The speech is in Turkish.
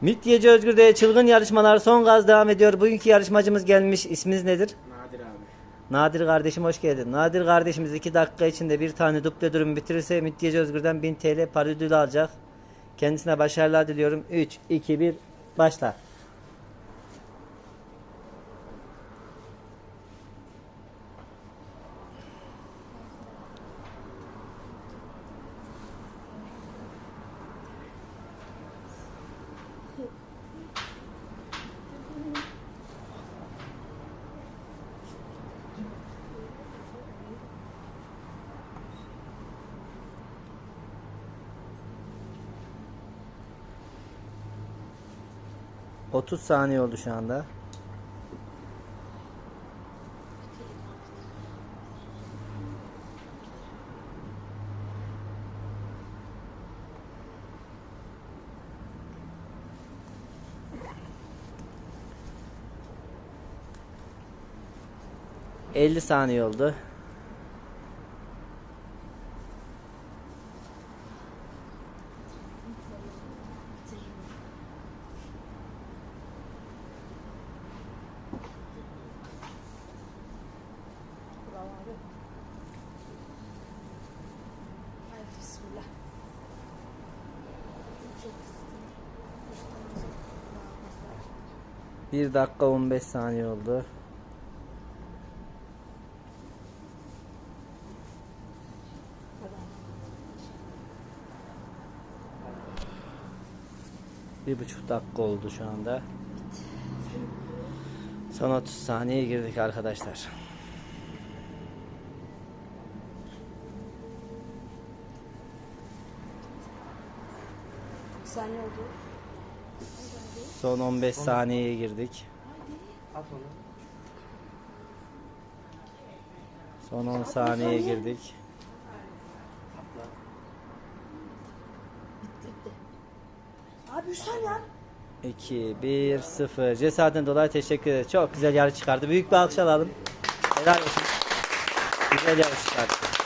Midyeci Özgür'de çılgın yarışmalar son gaz devam ediyor. Bugünkü yarışmacımız gelmiş. İsminiz nedir? Nadir abi. Nadir kardeşim hoş geldin. Nadir kardeşimiz 2 dakika içinde bir tane duple durum bitirirse Midyeci Özgür'den 1000 TL para ödülü alacak. Kendisine başarılar diliyorum. 3, 2, 1 başla. ...30 saniye oldu şu anda. ...50 saniye oldu. Ay bismillah. Bir dakika 15 saniye oldu. Bir buçuk dakika oldu şu anda. Son 30 saniye girdik arkadaşlar. Bir saniye oldu. Son 15 saniyeye girdik. At onu. Son 10 saniyeye girdik. Abi 3 saniye abi. 2, 1, 0. Cesaretin dolayı teşekkür ederiz. Çok güzel yarış çıkardı. Büyük bir alkış alalım. Helal olsun. Güzel yarış çıkardı.